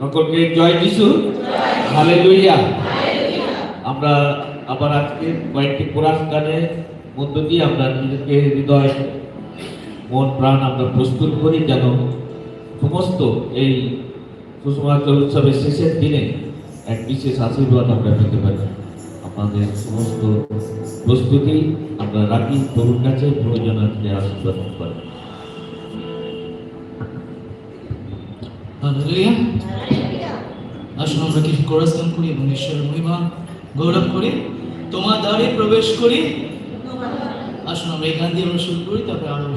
সকলকে জয় যিশু। হালেলুয়া। আমরা আবার আজকে কয়েকটি কোরআন গানের মধ্য দিয়ে আমরা নিজেকে হৃদয়, মন, প্রাণ আমরা প্রস্তুত করি যেন সমস্ত এই সুষমাচল উৎসবের শেষের দিনে এক বিশেষ আশীর্বাদ আমরা পেতে পারি। আমাদের সমস্ত প্রস্তুতি আমরা রাখি, প্রভুর কাছে প্রয়োজন আজকে আশীর্বাদ করি হালেলুয়া আসুন আমরা কিছু কোরাস করি এবং ঈশ্বরের মহিমা গৌরব করি। তোমার দ্বারে প্রবেশ করি। আসুন আমরা এখান দিয়ে আমরা শুরু করি, তারপরে আরও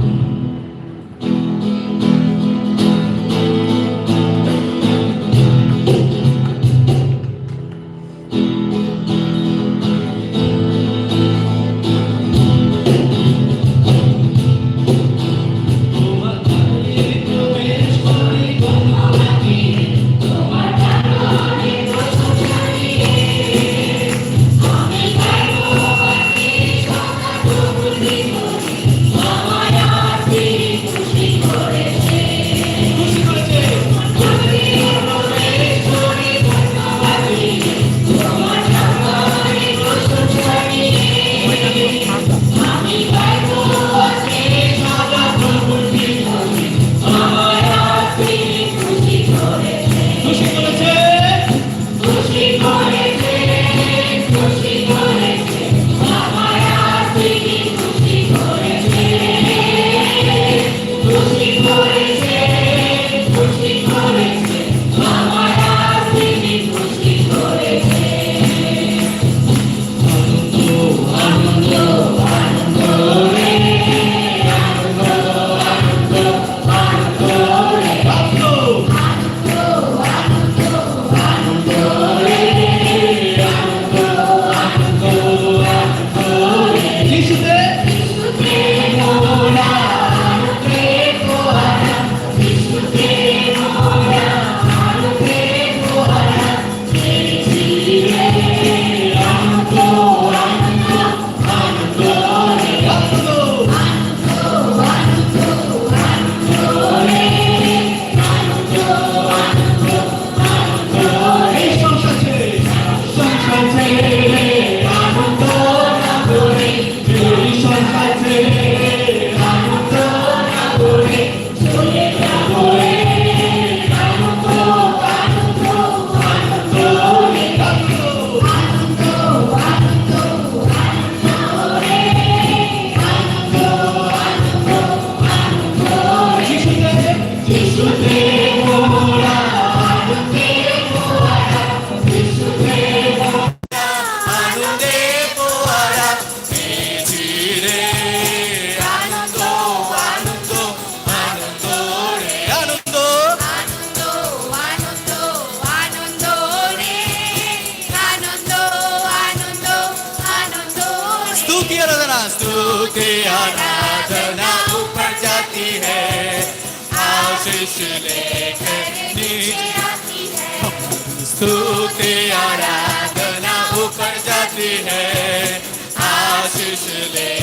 today.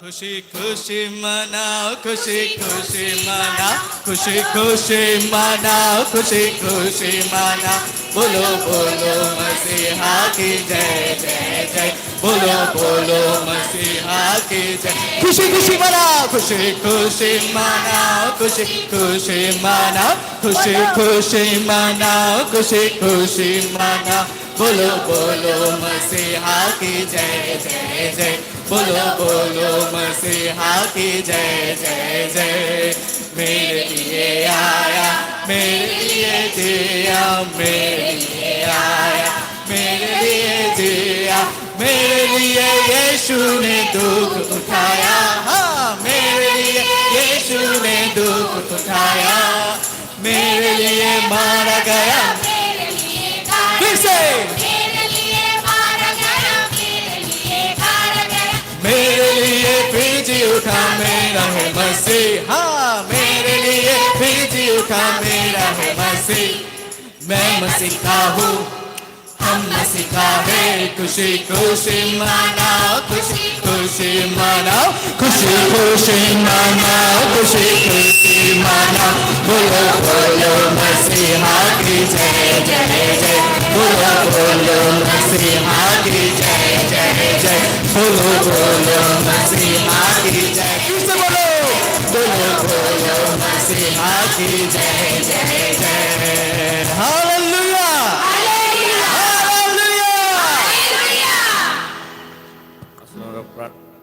ಖುಷಿ ಖುಷಿ ಮನ ಖುಷಿ ಖುಷಿ ಮನ ಖುಷಿ ಖುಷಿ ಮನ ಖುಷಿ ಖುಷಿ ಮನ ಬೋಲೋ ಬೋಲೋ ಮಸಿಹಾ ಕಿ ಜಯ ಜಯ ಜಯ ಬೋಲೋ ಬೋಲೋ ಮಸಿಹಾ ಕಿ ಜಯ ಖುಷಿ ಖುಷಿ ಮನ ಖುಷಿ ಖುಷಿ ಮನ ಖುಷಿ ಖುಷಿ ಮನ ಖುಷಿ ಖುಷಿ ಮನ ಖುಷಿ ಖುಷಿ ಮನ ಬೋಲೋ ಬೋಲೋ ಮಸಿಹಾ ಕಿ ಜಯ ಜಯ ಜಯ बोलो बोलो मसीहा की जय जय जय। मेरे लिए आया मेरे लिए जिया मेरे लिए आया मेरे लिए जिया। मेरे लिए यीशु ने दुख उठाया। हाँ मेरे लिए यीशु ने दुख उठाया। मेरे लिए मारा गया। मेरे लिए फिर से। मसीहा मेरे लिए फिर जी उठा मेरा है मसीह मैं मसीह का हूँ हमने सीखा है खुशी खुशी मनाओ खुशी खुशी मनाओ खुशी खुशी मनाओ खुशी खुशी मनाओ बोलो बोलो मसीहा की जय जय जय बोलो बोलो मसीहा की जय जय जय बोलो बोलो मसीहा की जय फिर से बोलो बोलो बोलो मसीहा की जय जय जय हालेलुया हालेलुया আসলে আমরা প্রার্থনা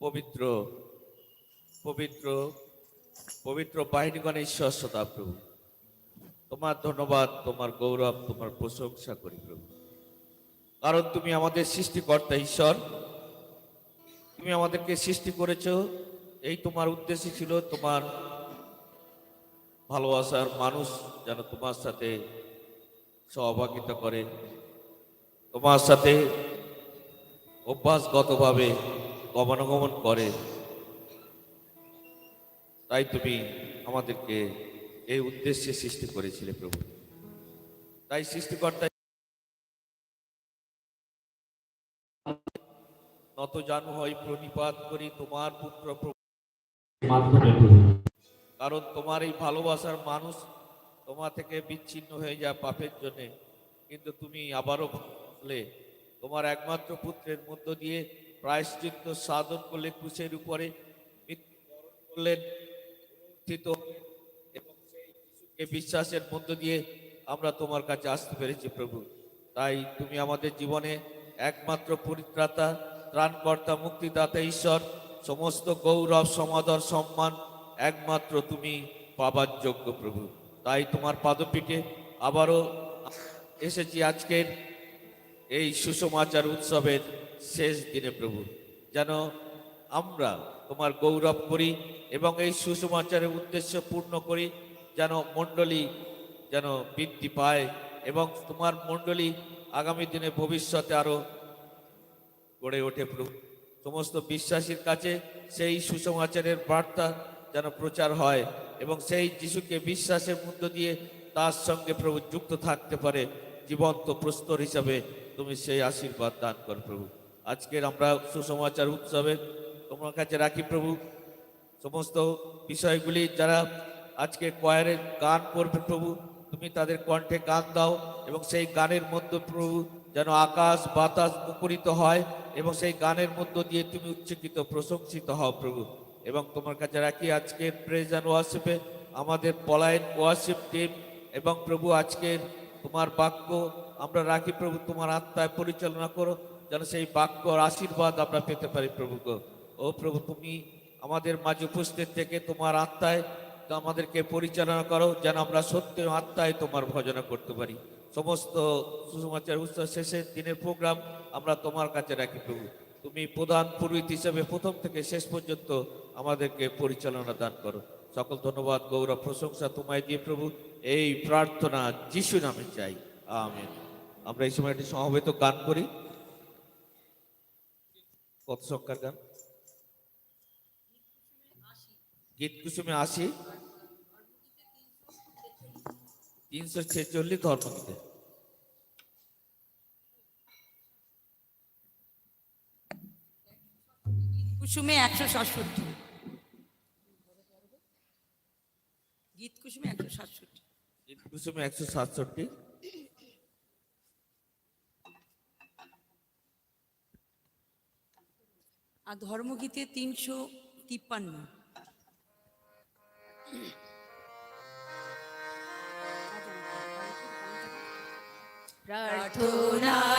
পবিত্র পবিত্র পবিত্র বাহিনীগণ ঈশ্বর সদা প্রভু তোমার ধন্যবাদ তোমার গৌরব তোমার প্রশংসা করি প্রভু কারণ তুমি আমাদের সৃষ্টিকর্তা, ঈশ্বর। তুমি আমাদেরকে সৃষ্টি করেছ। এই তোমার উদ্দেশ্য ছিল তোমার ভালোবাসার মানুষ যেন তোমার সাথে সহভাগিতা করে, তোমার সাথে অভ্যাসগতভাবে গমনাগমন করে। তাই তুমি আমাদেরকে এই উদ্দেশ্যে সৃষ্টি করেছিলে প্রভু। তাই সৃষ্টিকর্তা নত জানু হয় প্রণিপাত করি তোমার পুত্র মাধ্যমে কারণ তোমার এই ভালোবাসার মানুষ তোমার থেকে বিচ্ছিন্ন হয়ে যায় পাপের জন্যে। কিন্তু তুমি আবারও বলে তোমার একমাত্র পুত্রের মধ্য দিয়ে প্রায়শ্চিত্ত সাধন করলে ক্রুশের উপরে করলেন এবং সেই বিশ্বাসের মধ্য দিয়ে আমরা তোমার কাছে আসতে পেরেছি প্রভু। তাই তুমি আমাদের জীবনে একমাত্র পরিত্রাতা ত্রাণকর্তা, মুক্তিদাতা, ঈশ্বর, সমস্ত গৌরব, সমাদর, সম্মান, একমাত্র তুমি পাবার যোগ্য প্রভু। তাই তোমার পাদপীঠে আবারও এসেছি আজকের এই সুসমাচার উৎসবের শেষ দিনে প্রভু। যেন আমরা তোমার গৌরব করি এবং এই সুসমাচারের উদ্দেশ্য পূর্ণ করি, যেন মণ্ডলী যেন বৃদ্ধি পায় এবং তোমার মণ্ডলী আগামী দিনে ভবিষ্যতে আরও গড়ে ওঠে প্রভু সমস্ত বিশ্বাসীর কাছে সেই সুসমাচারের বার্তা যেন প্রচার হয় এবং সেই যিশুকে বিশ্বাসের মধ্য দিয়ে তার সঙ্গে প্রভু যুক্ত থাকতে পারে, জীবন্ত প্রস্তর হিসাবে তুমি সেই আশীর্বাদ দান কর প্রভু। আজকের আমরা সুসমাচার উৎসবে তোমার কাছে রাখি প্রভু, সমস্ত বিষয়গুলি যারা আজকে কয়ারে গান করবে প্রভু, তুমি তাদের কণ্ঠে গান দাও এবং সেই গানের মধ্যে প্রভু যেন আকাশ বাতাস মুখরিত হয় এবং সেই গানের মধ্য দিয়ে তুমি উচ্চকিত, প্রশংসিত হও প্রভু। এবং তোমার কাছে রাখি আজকের প্রেজ অ্যান্ড ওয়াশিপে আমাদের পলায়ন ওয়াশিপ টিম এবং প্রভু আজকের তোমার বাক্য আমরা রাখি প্রভু, তোমার আত্মায় পরিচালনা করো, যেন সেই বাক্যর আশীর্বাদ আমরা পেতে পারি প্রভু ও প্রভু, তুমি আমাদের মাঝে উপস্থিত থেকে তোমার আত্মায় আমাদেরকে পরিচালনা করো, যেন আমরা সত্য আত্মায় তোমার ভজনা করতে পারি। সমস্ত সুসমাচার উৎসব শেষের দিনের প্রোগ্রাম আমরা তোমার কাছে রাখি প্রভু। তুমি প্রধান পুরোহিত হিসেবে প্রথম থেকে শেষ পর্যন্ত আমাদেরকে পরিচালনা দান করো। সকল ধন্যবাদ, গৌরব, প্রশংসা তোমায় দিয়ে প্রভু। এই প্রার্থনা যিশু নামে চাই। আমেন। আমরা এই সময় একটি সমবেত গান করি। কত সংখ্যার গান? গীত কুসুমে আসি তিনশো ছেচল্লিশ ধর্মগীতে। কুসুমে একশো সাতষট্টি। গীত কুসুমে একশো সাতষট্টি। গীত কুসুমে একশো সাতষট্টি। আর ধর্মগীতে তিনশো তিপ্পান্ন। প্রার্থনায়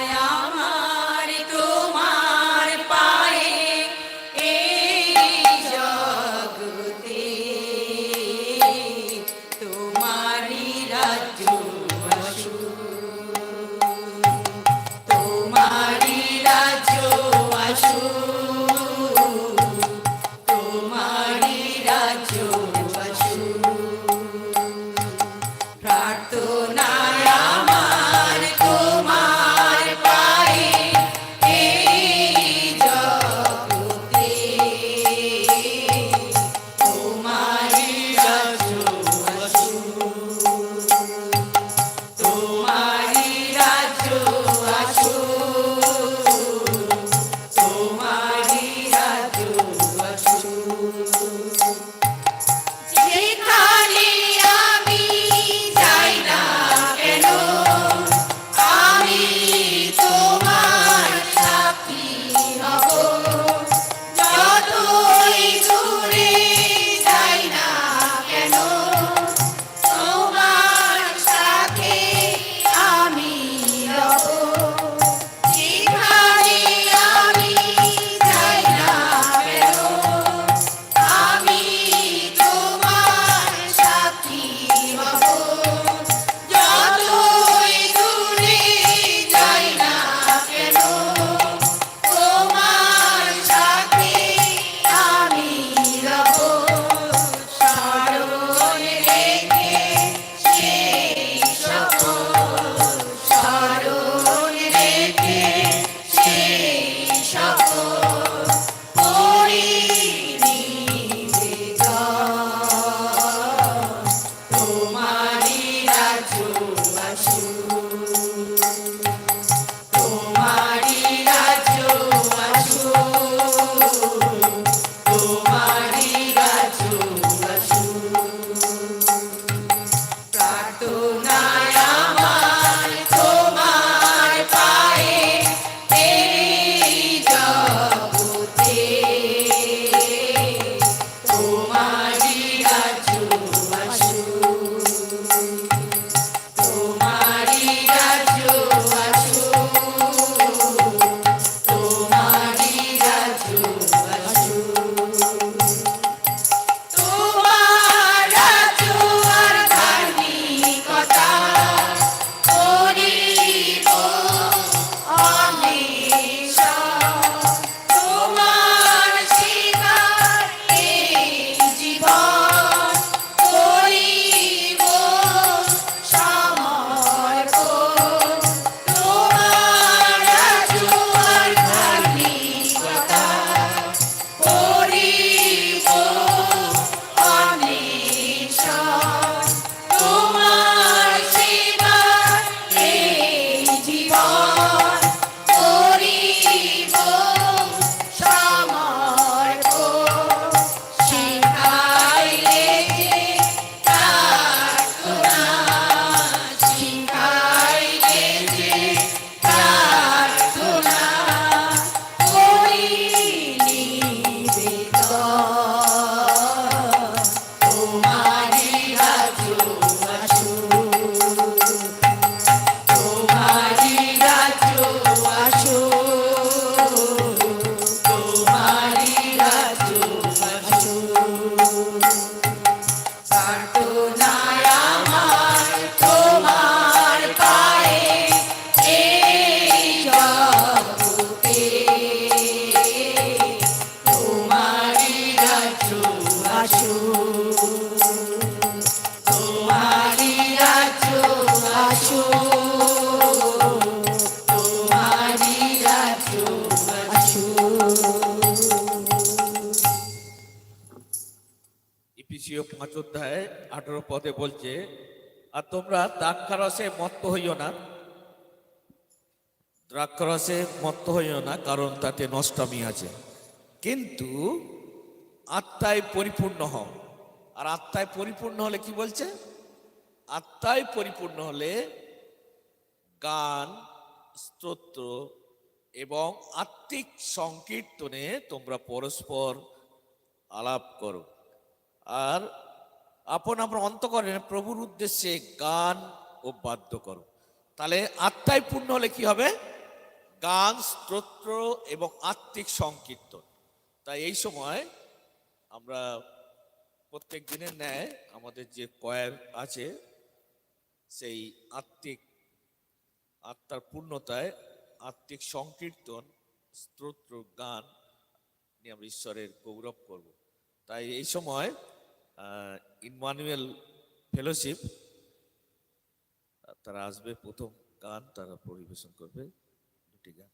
অধ্যায় আঠারো পদে বলছে, আর তোমরা দ্রাক্ষারসে মত্ত হইও না। দ্রাক্ষারসে মত্ত হইও না, কারণ তাতে নষ্টামি আছে। কিন্তু আত্মায় পরিপূর্ণ হও। আর আত্মায় পরিপূর্ণ হলে কি বলছে? আত্মায় পরিপূর্ণ হলে গান, স্তোত্র এবং আত্মিক সংকীর্তনে তোমরা পরস্পর আলাপ করো। আর আপন আপনার অন্তকরণে প্রভুর উদ্দেশ্যে গান ও বাদ্য করো। তাহলে আত্মায় পূর্ণ হলে কি হবে? গান, স্তোত্র এবং আত্মিক সংকীর্তন। তাই এই সময় আমরা প্রত্যেক দিনের ন্যায় আমাদের যে কয়ার আছে, সেই আত্মিক, আত্মার পূর্ণতায় আত্মিক সংকীর্তন, স্তোত্র, গান নিয়ে আমরা ঈশ্বরের গৌরব করব। তাই এই সময় ইনমানুয়েল ফেলোশিপ তারা আসবে প্রথম গান তারা পরিবেশন করবে দুটি গান।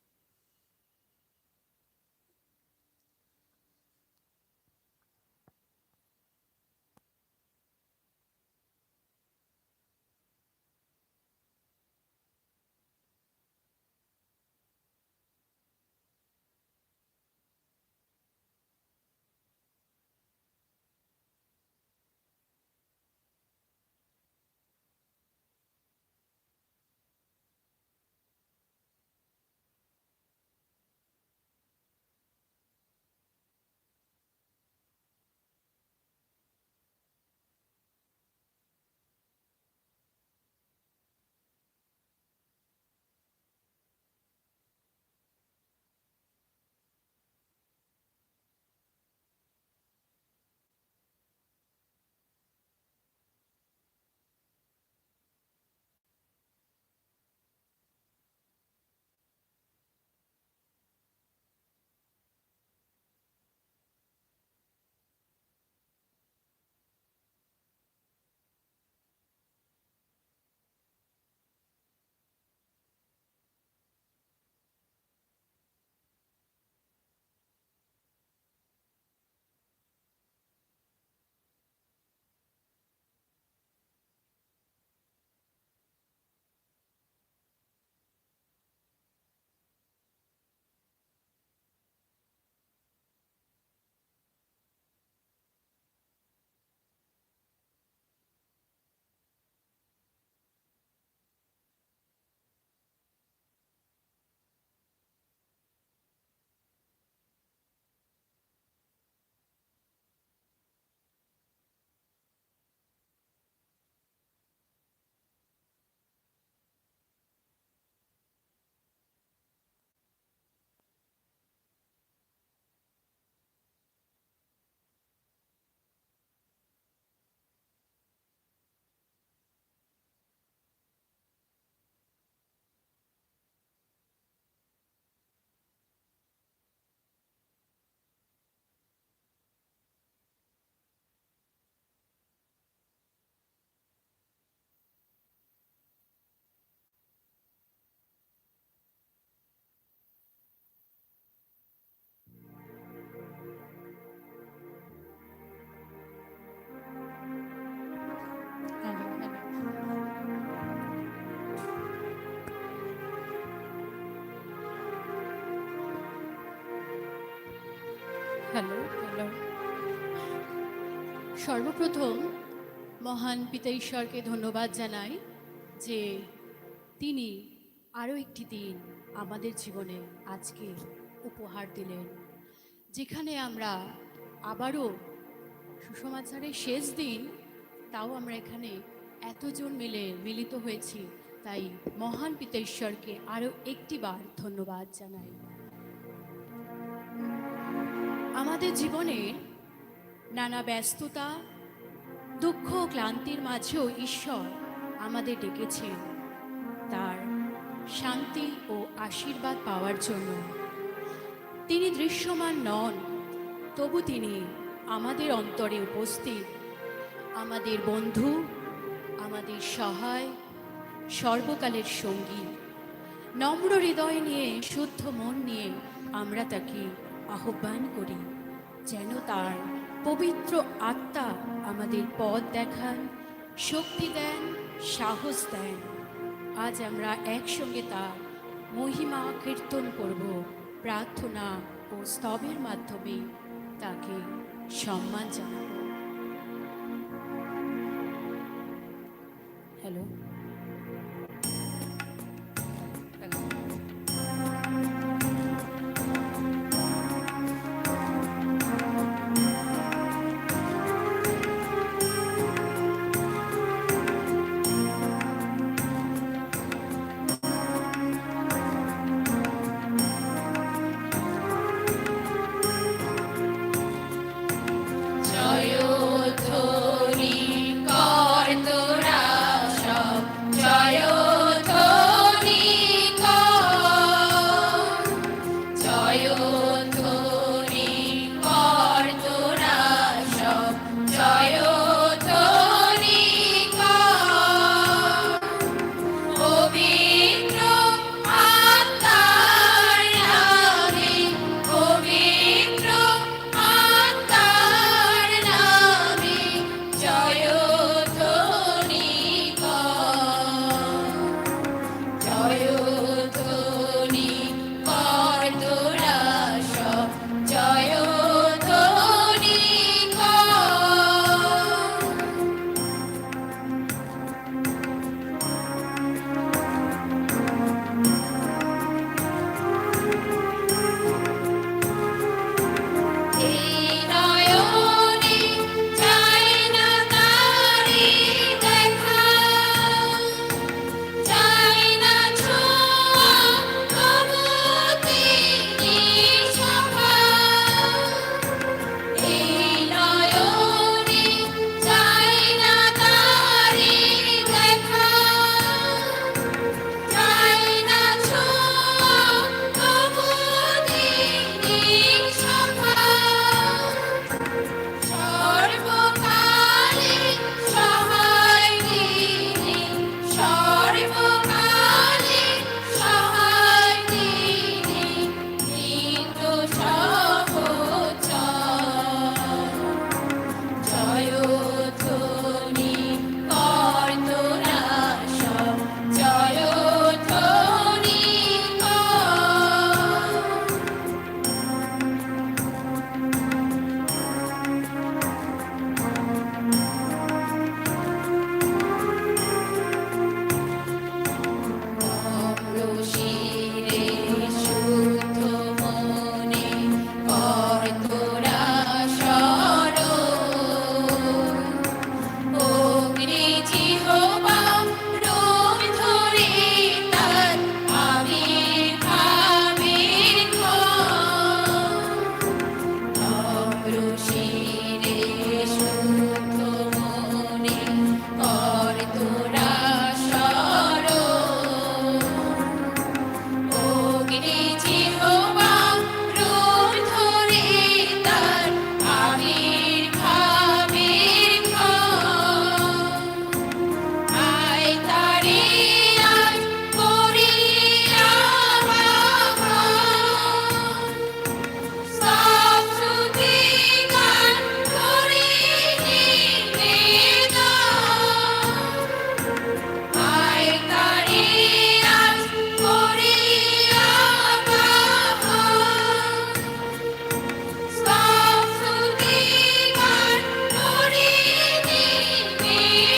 সর্বপ্রথম মহান পিতা ঈশ্বরকে ধন্যবাদ জানাই যে তিনি আরও একটি দিন আমাদের জীবনে আজকে উপহার দিলেন, যেখানে আমরা আবারও সুসমাচারের শেষ দিন, তাও আমরা এখানে এতজন মিলে মিলিত হয়েছি, তাই মহান পিতা ঈশ্বরকে আরও একটিবার ধন্যবাদ জানাই। আমাদের জীবনের নানা ব্যস্ততা, দুঃখ ক্লান্তির মাঝেও ঈশ্বর আমাদের ডেকেছেন তার শান্তি ও আশীর্বাদ পাওয়ার জন্য। তিনি দৃশ্যমান নন, তবু তিনি আমাদের অন্তরে উপস্থিত। আমাদের বন্ধু, আমাদের সহায়, সর্বকালের সঙ্গী। নম্র হৃদয় নিয়ে, শুদ্ধ মন নিয়ে আমরা তাকে আহ্বান করি, যেন তার পবিত্র আত্মা আমাদের পথ দেখান শক্তি দেন, সাহস দেন। আজ আমরা একসঙ্গে তা মহিমা কীর্তন করব, প্রার্থনা ও স্তবের মাধ্যমে তাকে সম্মান জানাব।